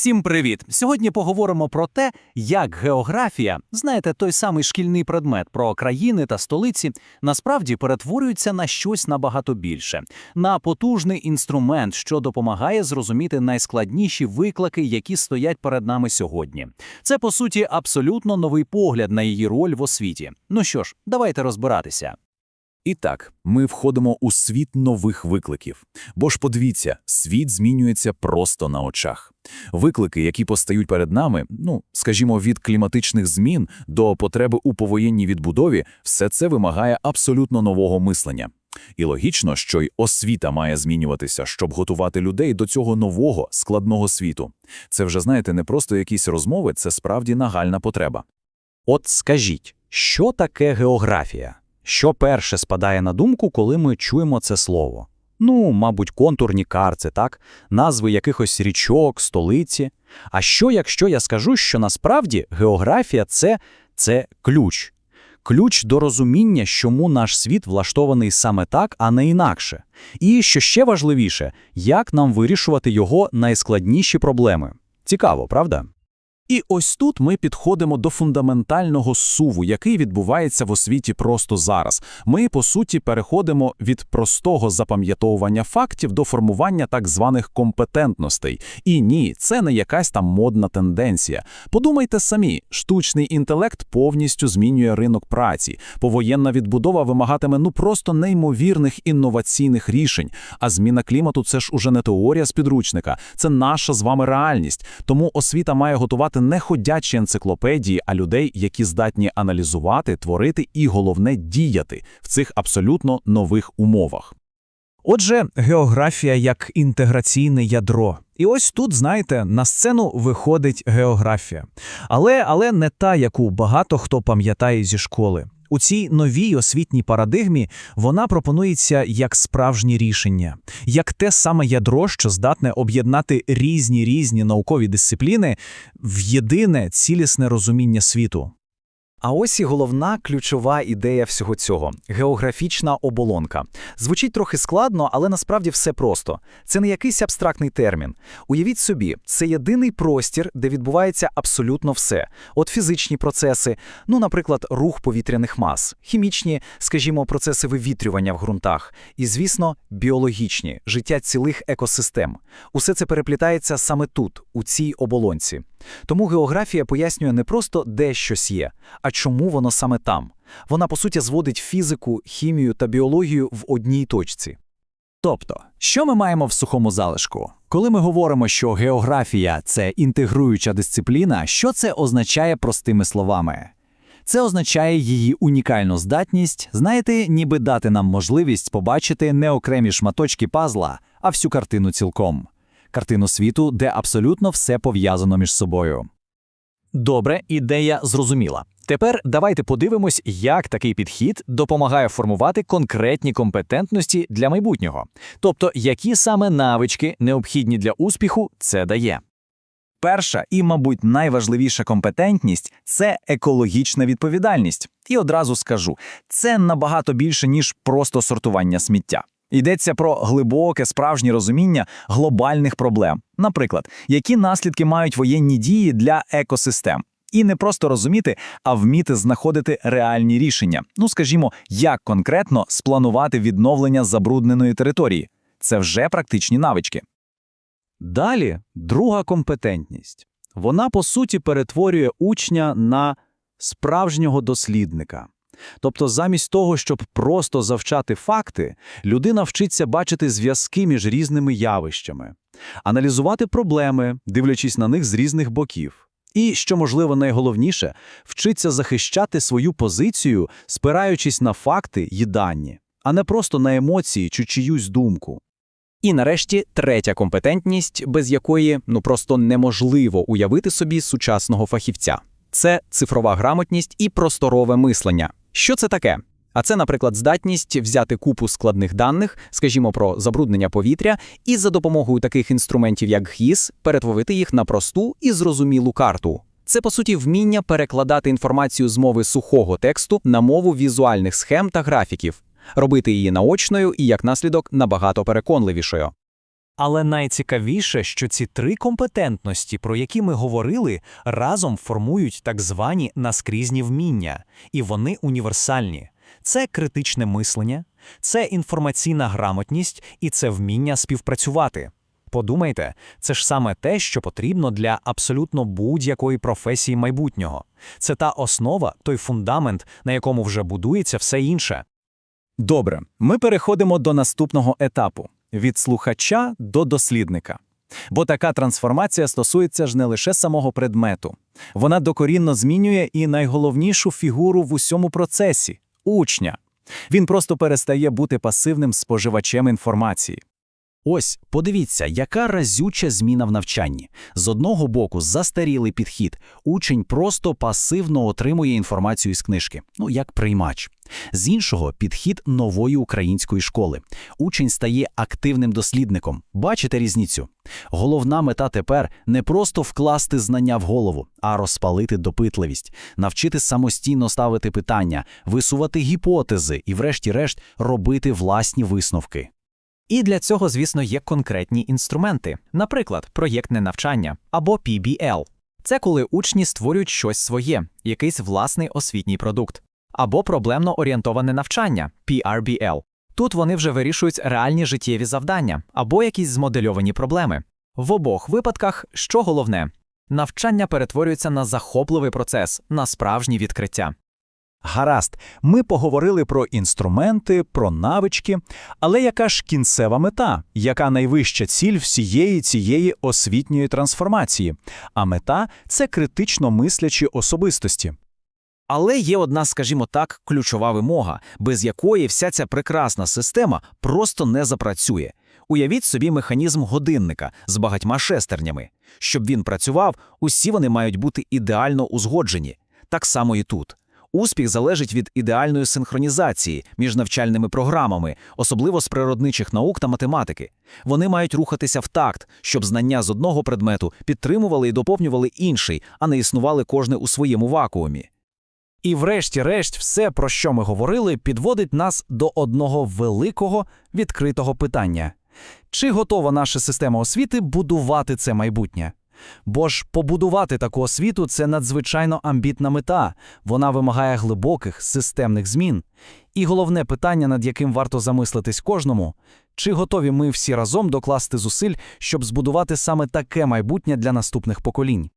Всім привіт! Сьогодні поговоримо про те, як географія, знаєте, той самий шкільний предмет про країни та столиці, насправді перетворюється на щось набагато більше, на потужний інструмент, що допомагає зрозуміти найскладніші виклики, які стоять перед нами сьогодні. Це по суті абсолютно новий погляд на її роль в освіті. Ну що ж, давайте розбиратися. І так, ми входимо у світ нових викликів. Бо ж подивіться, світ змінюється просто на очах. Виклики, які постають перед нами, ну, скажімо, від кліматичних змін до потреби у повоєнній відбудові, все це вимагає абсолютно нового мислення. І логічно, що й освіта має змінюватися, щоб готувати людей до цього нового, складного світу. Це вже, знаєте, не просто якісь розмови, це справді нагальна потреба. От скажіть, що таке географія? Що перше спадає на думку, коли ми чуємо це слово? Ну, мабуть, контурні карти, так? Назви якихось річок, столиці. А що, якщо я скажу, що насправді географія це, це ключ? Ключ до розуміння, чому наш світ влаштований саме так, а не інакше. І що ще важливіше, як нам вирішувати його найскладніші проблеми. Цікаво, правда? І ось тут ми підходимо до фундаментального суву, який відбувається в освіті просто зараз. Ми, по суті, переходимо від простого запам'ятовування фактів до формування так званих компетентностей. І ні, це не якась там модна тенденція. Подумайте самі, штучний інтелект повністю змінює ринок праці. Повоєнна відбудова вимагатиме ну просто неймовірних інноваційних рішень. А зміна клімату це ж уже не теорія з підручника, це наша з вами реальність. Тому освіта має готувати не ходячі енциклопедії, а людей, які здатні аналізувати, творити і головне діяти в цих абсолютно нових умовах. Отже, географія як інтеграційне ядро. І ось тут, знаєте, на сцену виходить географія. Але, але не та, яку багато хто пам'ятає зі школи. У цій новій освітній парадигмі вона пропонується як справжнє рішення, як те саме ядро, що здатне об'єднати різні різні наукові дисципліни в єдине цілісне розуміння світу. А ось і головна ключова ідея всього цього географічна оболонка. Звучить трохи складно, але насправді все просто. Це не якийсь абстрактний термін. Уявіть собі, це єдиний простір, де відбувається абсолютно все. От фізичні процеси, ну, наприклад, рух повітряних мас, хімічні, скажімо, процеси вивітрювання в ґрунтах, і, звісно, біологічні життя цілих екосистем. Усе це переплітається саме тут, у цій оболонці. Тому географія пояснює не просто де щось є, а чому воно саме там. Вона, по суті, зводить фізику, хімію та біологію в одній точці. Тобто, що ми маємо в сухому залишку? Коли ми говоримо, що географія це інтегруюча дисципліна, що це означає простими словами? Це означає її унікальну здатність, знаєте, ніби дати нам можливість побачити не окремі шматочки пазла, а всю картину цілком. Картину світу, де абсолютно все пов'язано між собою. Добре, ідея зрозуміла. Тепер давайте подивимось, як такий підхід допомагає формувати конкретні компетентності для майбутнього, тобто які саме навички необхідні для успіху це дає. Перша і, мабуть, найважливіша компетентність це екологічна відповідальність. І одразу скажу, це набагато більше, ніж просто сортування сміття. Йдеться про глибоке справжнє розуміння глобальних проблем, наприклад, які наслідки мають воєнні дії для екосистем. І не просто розуміти, а вміти знаходити реальні рішення. Ну, скажімо, як конкретно спланувати відновлення забрудненої території. Це вже практичні навички. Далі друга компетентність. Вона, по суті, перетворює учня на справжнього дослідника. Тобто, замість того, щоб просто завчати факти, людина вчиться бачити зв'язки між різними явищами, аналізувати проблеми, дивлячись на них з різних боків. І, що можливо найголовніше, вчиться захищати свою позицію, спираючись на факти й дані, а не просто на емоції чи чиюсь думку. І нарешті третя компетентність, без якої ну просто неможливо уявити собі сучасного фахівця це цифрова грамотність і просторове мислення. Що це таке? А це, наприклад, здатність взяти купу складних даних, скажімо, про забруднення повітря, і за допомогою таких інструментів, як ГІС, перетворити їх на просту і зрозумілу карту. Це, по суті, вміння перекладати інформацію з мови сухого тексту на мову візуальних схем та графіків, робити її наочною і, як наслідок, набагато переконливішою. Але найцікавіше, що ці три компетентності, про які ми говорили, разом формують так звані наскрізні вміння, і вони універсальні. Це критичне мислення, це інформаційна грамотність і це вміння співпрацювати. Подумайте, це ж саме те, що потрібно для абсолютно будь-якої професії майбутнього. Це та основа, той фундамент, на якому вже будується все інше. Добре, ми переходимо до наступного етапу від слухача до дослідника. Бо така трансформація стосується ж не лише самого предмету. Вона докорінно змінює і найголовнішу фігуру в усьому процесі учня. Він просто перестає бути пасивним споживачем інформації. Ось, подивіться, яка разюча зміна в навчанні. З одного боку, застарілий підхід. Учень просто пасивно отримує інформацію із книжки, ну як приймач. З іншого підхід нової української школи. Учень стає активним дослідником. Бачите різницю? Головна мета тепер не просто вкласти знання в голову, а розпалити допитливість, навчити самостійно ставити питання, висувати гіпотези і, врешті-решт, робити власні висновки. І для цього, звісно, є конкретні інструменти, наприклад, проєктне навчання або PBL. Це коли учні створюють щось своє, якийсь власний освітній продукт, або проблемно орієнтоване навчання PRBL. Тут вони вже вирішують реальні життєві завдання або якісь змодельовані проблеми. В обох випадках, що головне, навчання перетворюється на захопливий процес, на справжні відкриття. Гаразд, ми поговорили про інструменти, про навички, але яка ж кінцева мета, яка найвища ціль всієї цієї освітньої трансформації? А мета це критично мислячі особистості. Але є одна, скажімо так, ключова вимога, без якої вся ця прекрасна система просто не запрацює. Уявіть собі механізм годинника з багатьма шестернями. Щоб він працював, усі вони мають бути ідеально узгоджені. Так само і тут. Успіх залежить від ідеальної синхронізації між навчальними програмами, особливо з природничих наук та математики. Вони мають рухатися в такт, щоб знання з одного предмету підтримували і доповнювали інший, а не існували кожне у своєму вакуумі. І врешті-решт, все, про що ми говорили, підводить нас до одного великого відкритого питання: чи готова наша система освіти будувати це майбутнє? Бо ж побудувати таку освіту це надзвичайно амбітна мета, вона вимагає глибоких системних змін. І головне питання, над яким варто замислитись кожному: чи готові ми всі разом докласти зусиль, щоб збудувати саме таке майбутнє для наступних поколінь?